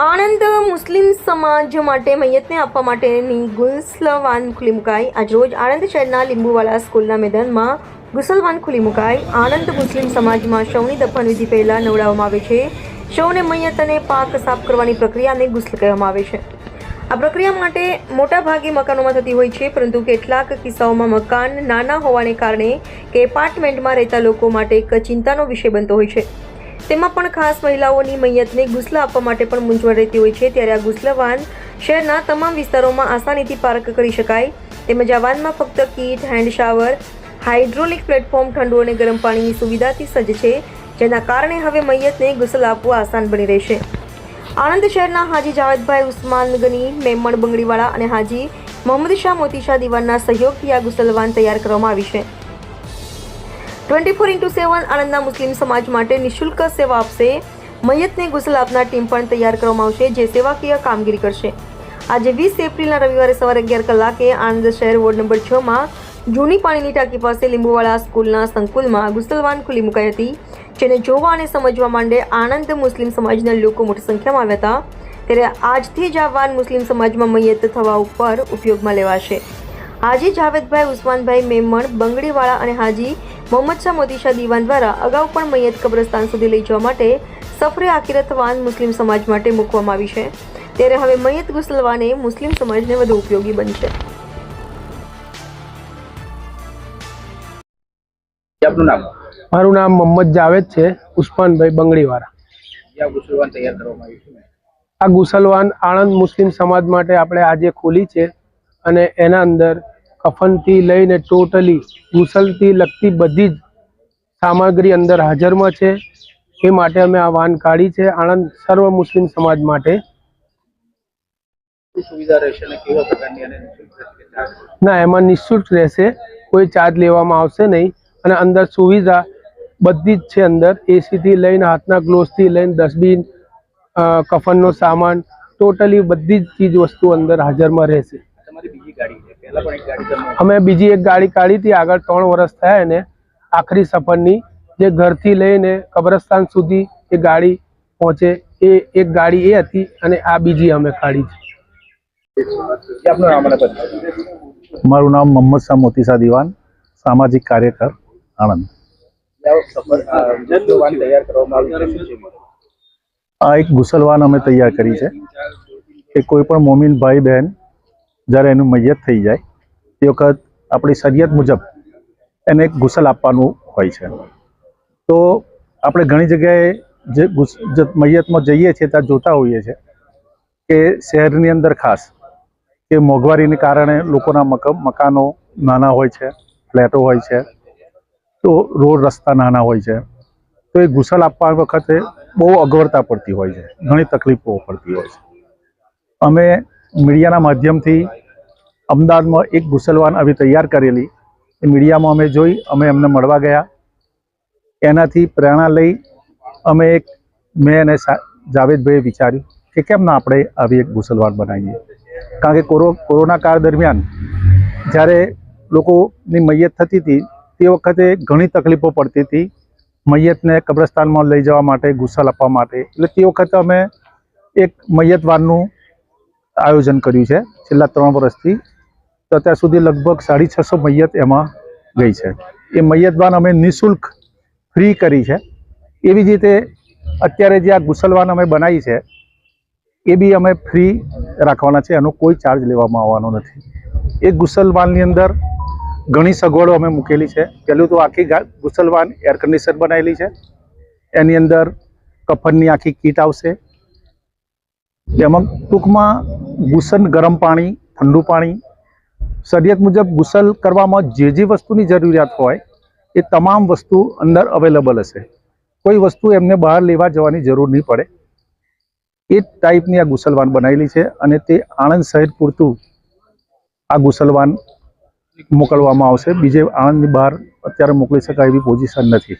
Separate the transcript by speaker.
Speaker 1: આણંદ મુસ્લિમ સમાજ માટે મૈયતને આપવા માટેની ગુસલવાન ખુલ્લી મુકાઈ. આજરોજ આણંદ શહેરના લીંબુવાલા સ્કૂલના મેદાનમાં ગુસલવાન ખુલ્લી મુકાઈ. આણંદ મુસ્લિમ સમાજમાં શવની દફન વિધિ પહેલા નવડાવવામાં આવે છે. શવને મૈયત અને પાક સાફ કરવાની પ્રક્રિયાને ગુસ્લ કહેવામાં આવે છે. આ પ્રક્રિયા માટે મોટાભાગે મકાનોમાં થતી હોય છે, પરંતુ કેટલાક કિસ્સાઓમાં મકાન નાના હોવાને કારણે કે એપાર્ટમેન્ટમાં રહેતા લોકો માટે એક ચિંતાનો વિષય બનતો હોય છે. તેમાં પણ ખાસ મહિલાઓની મૈયતને ગુસ્લા આપવા માટે પણ મૂંઝવણ રહેતી હોય છે. ત્યારે આ ગુસ્લા શહેરના તમામ વિસ્તારોમાં આસાનીથી પાર્ક કરી શકાય. તેમજ આ વાનમાં ફક્ત kit, hand shower, hydraulic platform, ઠંડુ અને ગરમ પાણીની સુવિધાથી સજ્જ છે, જેના કારણે હવે મૈયતને ગુસલ આપવું આસાન બની રહેશે. આણંદ શહેરના હાજી જાવેદભાઈ ઉસ્માન ગની, મેમણ બંગડીવાળા અને હાજી મોહમ્મદ શાહ મોતીશાહ દિવાનના સહયોગથી આ ગુસલવાન તૈયાર કરવામાં આવી છે. ટ્વેન્ટી ફોર ઇન્ટુ સેવન આણંદના મુસ્લિમ સમાજ માટે નિઃશુલ્ક સેવા આપશે. મૈયતને ગુસલ આપનાર ટીમ પણ તૈયાર કરવામાં આવશે, જે સેવાકીય કામગીરી કરશે. આજે વીસ એપ્રિલના રવિવારે સવારે અગિયાર કલાકે આણંદ શહેર વોર્ડ નંબર છમાં જૂની પાણીની ટાંકી પાસે લીંબુવાળા સ્કૂલના સંકુલમાં ગુસલવાન ખુલ્લી મુકાઈ હતી, જેને જોવા અને સમજવા માંડે આણંદ મુસ્લિમ સમાજના લોકો મોટી સંખ્યામાં આવ્યા હતા. ત્યારે આજથી જ આ વાન મુસ્લિમ સમાજમાં મૈયત થવા ઉપર ઉપયોગમાં લેવાશે. હાજી જાવેદભાઈ, ઉસ્માનભાઈ મેમણ, બંગડીવાળા અને હાજી મોહમ્મદ શાહ મોતીશાહ દિવાન દ્વારા અગાઉ પણ મૈયત કબ્રસ્તાન સુધી લઈ જવા માટે સફરે આકિરત વાન મુસ્લિમ સમાજ માટે મૂકવામાં આવી છે. ત્યારે હવે મૈયત ગુસલવાને મુસ્લિમ સમાજને વધુ ઉપયોગી બનશે.
Speaker 2: આપનું નામ?
Speaker 3: મારું નામ મોહમ્મદ જાવેદ છે ઉસ્માનભાઈ બંગડીવાળા.
Speaker 2: જ્યાં ગુસલવાન તૈયાર કરવામાં આવ્યું છે
Speaker 3: આ ગુસલવાન આણંદ મુસ્લિમ સમાજ માટે આપણે આજે ખોલી છે અને એના અંદર કફનથી લઈને ટોટલી ગુસલથી લગતી બધી જ સામગ્રી અંદર હાજરમાં છે. એ માટે અમે આ વાન કાઢી છે. આણંદ સર્વ મુસ્લિમ સમાજ માટે? ના એમાં નિઃશુલ્ક રહેશે. કોઈ ચાર્જ લેવામાં આવશે નહીં. અને અંદર સુવિધા બધી જ છે અંદર. એસીથી લઈને હાથના ગ્લોવ્સથી લઈને ડસ્ટબિન કફનનો સામાન ટોટલી બધી જ ચીજ વસ્તુ અંદર હાજરમાં રહેશે.
Speaker 2: તમારી બીજી ગાડી
Speaker 3: અમે બીજી એક ગાડી કાઢી હતી આગળ ત્રણ વર્ષ થયા એને. આખરી સફરની જે ઘરથી લઈને કબ્રસ્તાન સુધી એ ગાડી પહોંચે. એ એક ગાડી એ હતી અને આ બીજી અમે કાઢી છે.
Speaker 4: મારું નામ મોહમ્મદ શાહ મોતીસા દિવાન સામાજિક કાર્યકર આણંદ.
Speaker 2: આ
Speaker 4: એક ગુસલવાન અમે તૈયાર કરી છે. કે કોઈ પણ મોમીન ભાઈ બહેન જ્યારે એનું મૈયત થઈ જાય, તે વખત આપણી શરીયત મુજબ એને ગુસલ આપવાનું હોય છે. તો આપણે ઘણી જગ્યાએ જે ગુસ મૈયતમાં જઈએ છીએ, ત્યાં જોતા હોઈએ છીએ કે શહેરની અંદર ખાસ કે મોંઘવારીને કારણે લોકોના મક, મકાનો નાના હોય છે, ફ્લેટો હોય છે, તો રોડ રસ્તા નાના હોય છે. તો એ ગુસલ આપવા વખતે બહુ અગવડતા પડતી હોય છે, ઘણી તકલીફો પડતી હોય છે. અમે મીડિયાના માધ્યમથી અમદાવાદમાં એક ગુસલવાન આવી તૈયાર કરેલી. એ મીડિયામાં અમે જોઈ, અમે એમને મળવા ગયા. એનાથી પ્રેરણા લઈ અમે એક મેં અને જાવેદભાઈએ વિચાર્યું કે કેમ ના આપણે આવી એક ગુસલવાન બનાવીએ. કારણ કે કોરો, કોરોના કાળ દરમિયાન જ્યારે લોકોની મૈયત થતી હતી, તે વખતે ઘણી તકલીફો પડતી હતી. મૈયતને કબ્રસ્તાનમાં લઈ જવા માટે, ગુસલ આપવા માટે. એટલે તે વખતે અમે એક મૈયત વાનનું આયોજન કર્યું છે. છેલ્લા ત્રણ વર્ષથી તો અત્યાર સુધી લગભગ સાડી છસો મૈયત એમાં ગઈ છે. એ મૈયતવાન અમે નિઃશુલ્ક ફ્રી કરી છે. એવી જ રીતે અત્યારે જે આ ગુસલવાન અમે બનાવી છે, એ બી અમે ફ્રી રાખવાના છે. એનો કોઈ ચાર્જ લેવામાં આવવાનો નથી. એ ગુસલવાનની અંદર ઘણી સગવડો અમે મૂકેલી છે. પહેલું તો આખી ગુસલવાન એર કન્ડિશન બનાવેલી છે. એની અંદર કફનની આખી કીટ આવશે. એમાં ટૂંકમાં ગુસલ ગરમ પાણી, ઠંડુ પાણી, શરીયત મુજબ ગુસલ કરવામાં જે જે વસ્તુની જરૂરિયાત હોય, એ તમામ વસ્તુ અંદર અવેલેબલ હશે. કોઈ વસ્તુ એમને બહાર લેવા જવાની જરૂર નહીં પડે. એ ટાઈપની આ ગુસલવાન બનાવેલી છે અને તે આણંદ શહેર પૂરતું આ ગુસલવાન મોકલવામાં આવશે. બીજે આણંદની બહાર અત્યારે મોકલી શકાય એવી પોઝિશન નથી.